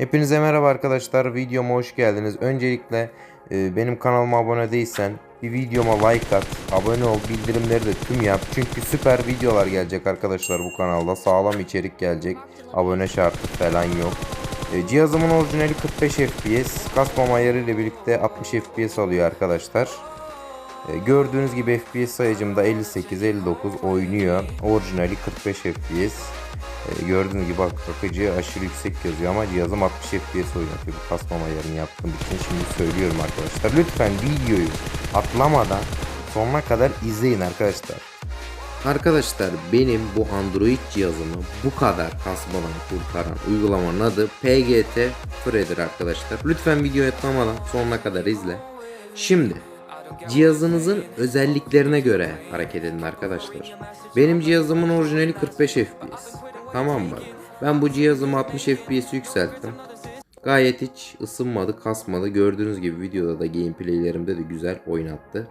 Hepinize merhaba arkadaşlar. Videoma hoş geldiniz. Öncelikle e, benim kanalıma abone değilsen bir videoma like at, abone ol, bildirimleri de tüm yap. Çünkü süper videolar gelecek arkadaşlar bu kanalda. Sağlam içerik gelecek. Abone şartı falan yok. E, cihazımın orijinali 45 FPS. Kasmama ayarıyla birlikte 60 FPS alıyor arkadaşlar. E, gördüğünüz gibi FPS sayıcım da 58-59 oynuyor. Orijinali 45 FPS. E, gördüğünüz gibi bak bakıcı aşırı yüksek yazıyor ama cihazım 60 FPS oynatıyor. Bu kasmama ayarını yaptığım için şimdi söylüyorum arkadaşlar. Lütfen videoyu atlamadan sonuna kadar izleyin arkadaşlar. Arkadaşlar benim bu Android cihazımı bu kadar kasmadan kurtaran uygulamanın adı PGT Free'dir arkadaşlar. Lütfen videoyu atlamadan sonuna kadar izle. Şimdi cihazınızın özelliklerine göre hareket edin arkadaşlar. Benim cihazımın orijinali 45 FPS. Tamam mı? Ben bu cihazımı 60 FPS yükselttim. Gayet hiç ısınmadı, kasmadı. Gördüğünüz gibi videoda da gameplaylerimde de güzel oynattı.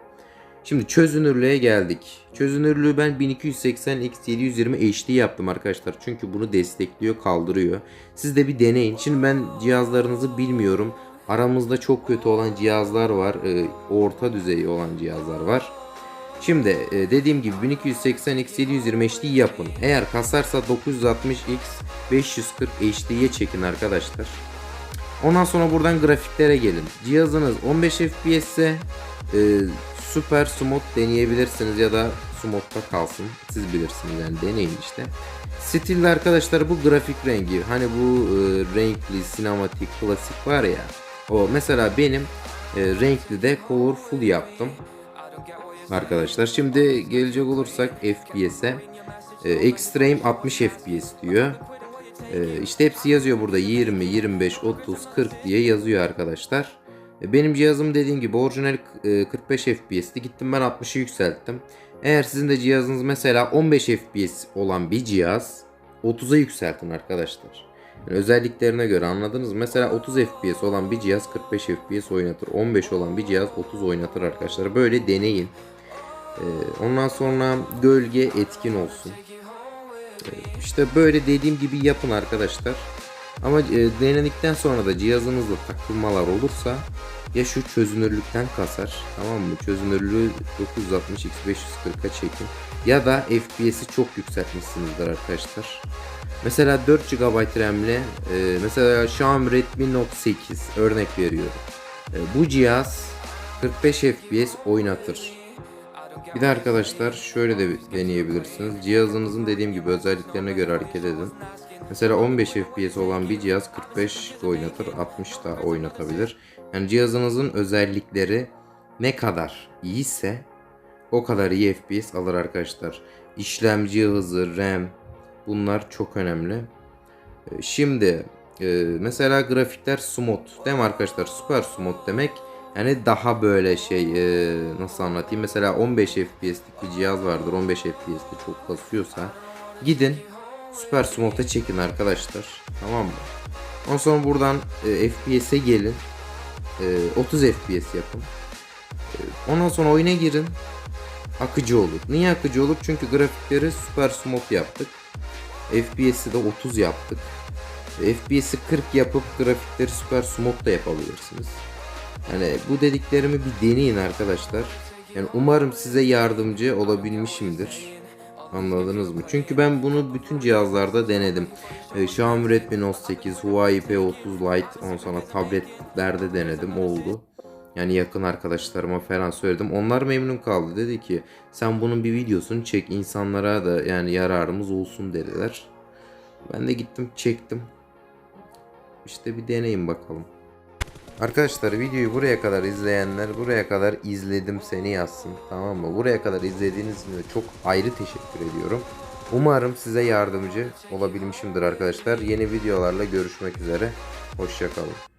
Şimdi çözünürlüğe geldik. Çözünürlüğü ben 1280 x 720 HD yaptım arkadaşlar. Çünkü bunu destekliyor, kaldırıyor. Siz de bir deneyin. Şimdi ben cihazlarınızı bilmiyorum. Aramızda çok kötü olan cihazlar var. e, Orta düzey olan cihazlar var. Şimdi e, dediğim gibi 1280 x 720 HD yapın. Eğer kasarsa 960 x 540 HD'ye çekin arkadaşlar. Ondan sonra buradan grafiklere gelin. Cihazınız 15 FPS ise e, Super Smooth deneyebilirsiniz ya da Smooth'ta kalsın. Siz bilirsiniz yani deneyin işte. Stilde arkadaşlar bu grafik rengi. Hani bu e, renkli, sinematik, klasik var ya. O mesela benim e, renkli de colorful yaptım. Arkadaşlar şimdi gelecek olursak FPS'e. E, Extreme 60 FPS diyor. E, işte hepsi yazıyor burada 20, 25, 30, 40 diye yazıyor arkadaşlar. E, Benim cihazım dediğim gibi orijinal e, 45 FPS'ti. Gittim ben 60'ı yükselttim. Eğer sizin de cihazınız mesela 15 FPS olan bir cihaz 30'a yükseltin arkadaşlar. Yani özelliklerine göre anladınız mı? Mesela 30 FPS olan bir cihaz 45 FPS oynatır. 15 olan bir cihaz 30 oynatır arkadaşlar. Böyle deneyin. Ee, ondan sonra gölge etkin olsun. Ee, işte böyle dediğim gibi yapın arkadaşlar. Ama e, denedikten sonra da cihazınızda takılmalar olursa ya şu çözünürlükten kasar tamam mı? Çözünürlüğü 960 x 540'a çekin. Ya da FPS'i çok yükseltmişsinizdir arkadaşlar. Mesela 4 GB RAM'le e, mesela Xiaomi Redmi Note 8 örnek veriyorum. E, bu cihaz 45 FPS oynatır. Bir de arkadaşlar şöyle de deneyebilirsiniz. Cihazınızın dediğim gibi özelliklerine göre hareket edin. Mesela 15 FPS olan bir cihaz 45 de oynatır, 60 da oynatabilir. Yani cihazınızın özellikleri ne kadar iyiyse o kadar iyi FPS alır arkadaşlar. İşlemci hızı, RAM bunlar çok önemli. Ee, Şimdi e, mesela grafikler smooth değil mi arkadaşlar? Super smooth demek yani daha böyle şey e, nasıl anlatayım? Mesela 15 FPS'lik bir cihaz vardır. 15 FPS'te çok kasıyorsa gidin Super Smooth'a çekin arkadaşlar. Tamam mı? Ondan sonra buradan e, FPS'e gelin. E, 30 FPS yapın. E, ondan sonra oyuna girin. Akıcı olur. Niye akıcı olur? Çünkü grafikleri Super Smooth yaptık. FPS'i de 30 yaptık. FPS'i 40 yapıp grafikleri Super Smooth da yapabilirsiniz. Yani bu dediklerimi bir deneyin arkadaşlar. Yani umarım size yardımcı olabilmişimdir. Anladınız mı? Çünkü ben bunu bütün cihazlarda denedim. Ee, Xiaomi Redmi Note 8, Huawei P30 Lite, ondan sonra tabletlerde denedim oldu. Yani yakın arkadaşlarıma falan söyledim. Onlar memnun kaldı. Dedi ki sen bunun bir videosunu çek insanlara da yani yararımız olsun dediler. Ben de gittim çektim. İşte bir deneyin bakalım. Arkadaşlar videoyu buraya kadar izleyenler buraya kadar izledim seni yazsın tamam mı? Buraya kadar izlediğiniz için çok ayrı teşekkür ediyorum. Umarım size yardımcı olabilmişimdir arkadaşlar. Yeni videolarla görüşmek üzere. Hoşçakalın.